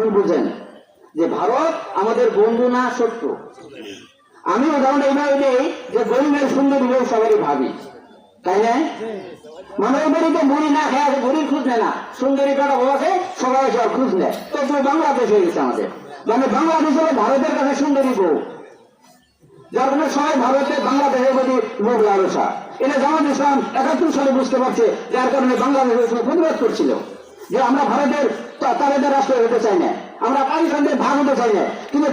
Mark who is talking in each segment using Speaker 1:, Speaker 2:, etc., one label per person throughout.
Speaker 1: ভুল বুঝেন যে ভারত আমাদের বন্ধু না শত্রু। আমি উদাহরণ এইভাবে দিই যে গরিবের সুন্দর বউ সবারই ভাবি। তাই না? মানে ওই বাড়িতে মুড়ি না খেয়ে মুড়ির খুঁজ নেয় না। সুন্দরী কাটা আছে, সবাই সব খুঁজ নেয়। তো বাংলাদেশ হয়ে গেছে আমাদের। মানে বাংলাদেশ হলো ভারতের কাছে সুন্দরী বউ। যার কারণে সবাই ভারতে বাংলাদেশের প্রতি লোক লালসা। এটা জামাত ইসলাম একাত্তর সালে বুঝতে পারছে, যার কারণে বাংলাদেশের প্রতিবাদ করছিল। যে আমরা ভারতের তা- তালেদার রাষ্ট্র হতে চাই না। আমরা পাকিস্তানদের ভাগ হতে চাই না। কিন্তু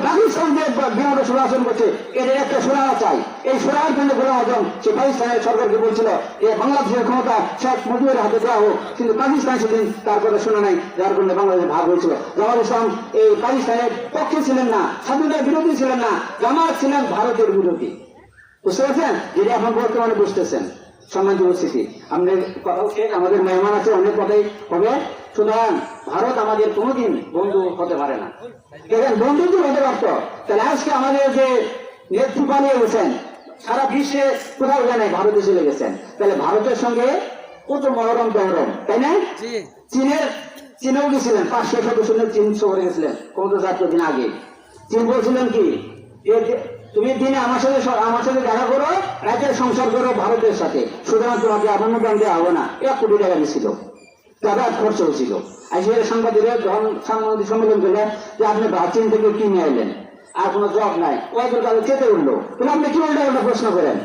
Speaker 1: করছে একটা চাই। এই জন্য গোলাম আজম সে পাকিস্তানের সরকারকে বলছিল বাংলাদেশের ক্ষমতা শেখ মুজিবের হাতে দেওয়া হোক, কিন্তু পাকিস্তান সেদিন তার কথা নাই, যার বাংলাদেশে ভাগ হয়েছিল। জামাত ইসলাম, এই পাকিস্তানের পক্ষে ছিলেন না স্বাধীনতার বিরোধী ছিলেন না, জামাত ছিলেন ভারতের বিরোধী। বুঝতে পারছেন? এখন বর্তমানে বুঝতেছেন, সম্মানিত আমাদের কথা আমাদের মেহমান আছে, অনেক কথাই হবে। সুতরাং ভারত আমাদের কোনোদিন বন্ধু হতে পারে না। দেখেন বন্ধু তো হতে পারত। তাহলে আজকে আমাদের যে নেত্রী বানিয়ে গেছেন সারা বিশ্বে কোথাও নাই ভারতে চলে গেছেন। তাহলে ভারতের সঙ্গে কত মহরম তহরম তাই না? চীনের চীনেও গেছিলেন পাঁচশো সদস্য চীন শহরে গেছিলেন কত চারশো দিন আগে। চীন বলছিলেন কি তুমি দিনে আমার সাথে আমার সাথে দেখা করো রাতের সংসার করো ভারতের সাথে। সুতরাং তোমাকে আনন্দ দান দেওয়া হবে না এক কোটি টাকা দিয়েছিল যাতায়াত খরচ হয়েছিল আজকে সাংবাদিকরা যখন সাংবাদিক সম্মেলন করলে যে আপনি চীন থেকে কি নিয়ে এলেন? আর কোনো জব নাই। কয়েকজন কালে চেতে উঠল। কিন্তু আপনি কি উল্টা উল্টা প্রশ্ন করেন?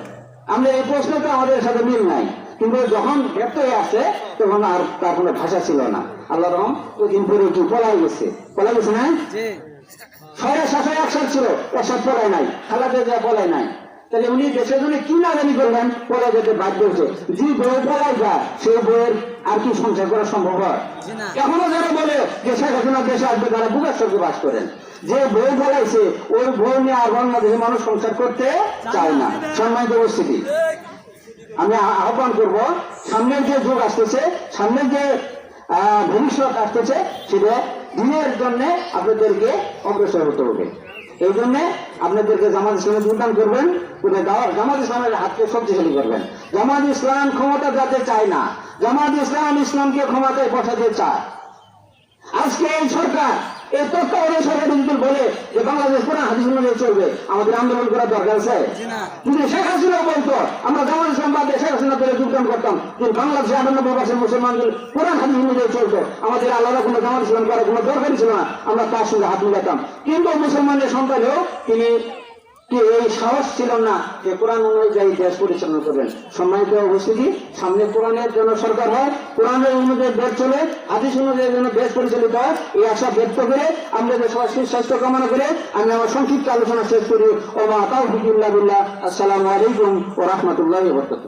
Speaker 1: আমরা এই প্রশ্নটা আমাদের সাথে মিল নাই। কিন্তু যখন ব্যর্থ হয়ে আসে তখন আর তার কোনো ভাষা ছিল না। আল্লাহ রহম ওই দিন পরে কি পলাই গেছে? পলাই গেছে না? ছয় শাসক একসাথ ছিল একসাথ পলাই নাই। খেলাতে যা পলাই নাই। তাহলে উনি দেশের জন্য কি না জানি করলেন পলাই যেতে বাধ্য হয়েছে। যে বই পলাই যায় সেই বইয়ের আর কি সংসার করা সম্ভব হয়? এখনও যারা বলে যে শেখ হাসিনা দেশে আসবে তারা বুকের সঙ্গে বাস করেন। যে বই বলাইছে ওই বই নিয়ে আর বাংলাদেশের মানুষ সংসার করতে চায় না। সম্মানিত উপস্থিতি। আমি আহ্বান করব সামনের যে যুগ আসতেছে সামনের যে ভবিষ্যৎ আসতেছে সেটা দিনের জন্য আপনাদেরকে অগ্রসর হতে হবে। এই জন্য আপনাদেরকে জামাত ইসলামে যোগদান করবেন জামাত ইসলামের হাতকে শক্তিশালী করবেন। জামাত ইসলাম ক্ষমতা যাতে চায় না, জামাত ইসলাম ইসলামকে ক্ষমতায় বসাতে চায়। আজকে এই সরকার এই তত্ত্বাবধায়ক সরকার যদি বলে যে বাংলাদেশ কোন হাদিস অনুযায়ী চলবে। আমাদের আন্দোলন করার দরকার আছে। যদি শেখ হাসিনা বলতো আমরা জামাল সম্বাদে বাদে শেখ হাসিনা ধরে যোগদান করতাম। কিন্তু বাংলাদেশে আনন্দ পার্সেন্ট মুসলমানদের কোরআন হাদিস অনুযায়ী চলতো। আমাদের আলাদা কোনো জামাল ইসলাম করার কোনো দরকারই ছিল না। আমরা তার সঙ্গে হাত মিলাতাম। কিন্তু মুসলমানের সন্তানেও তিনি এই সাহস ছিল না যে কোরআন অনুযায়ী দেশ পরিচালনা করবেন? সম্মানিত উপস্থিতি, সামনে কোরআনের জন্য সরকার হয়, কোরআনের অনুযায়ী দেশ চলে, হাদিস অনুযায়ী যেন দেশ পরিচালিত হয়, এই আশা ব্যক্ত করে আমরা সবার সুস্বাস্থ্য কামনা করে আমি আমার সংক্ষিপ্ত আলোচনা শেষ করি। ও মা তাও বিল্লাহ। আসসালামু আলাইকুম ও রহমতুল্লাহ বরকত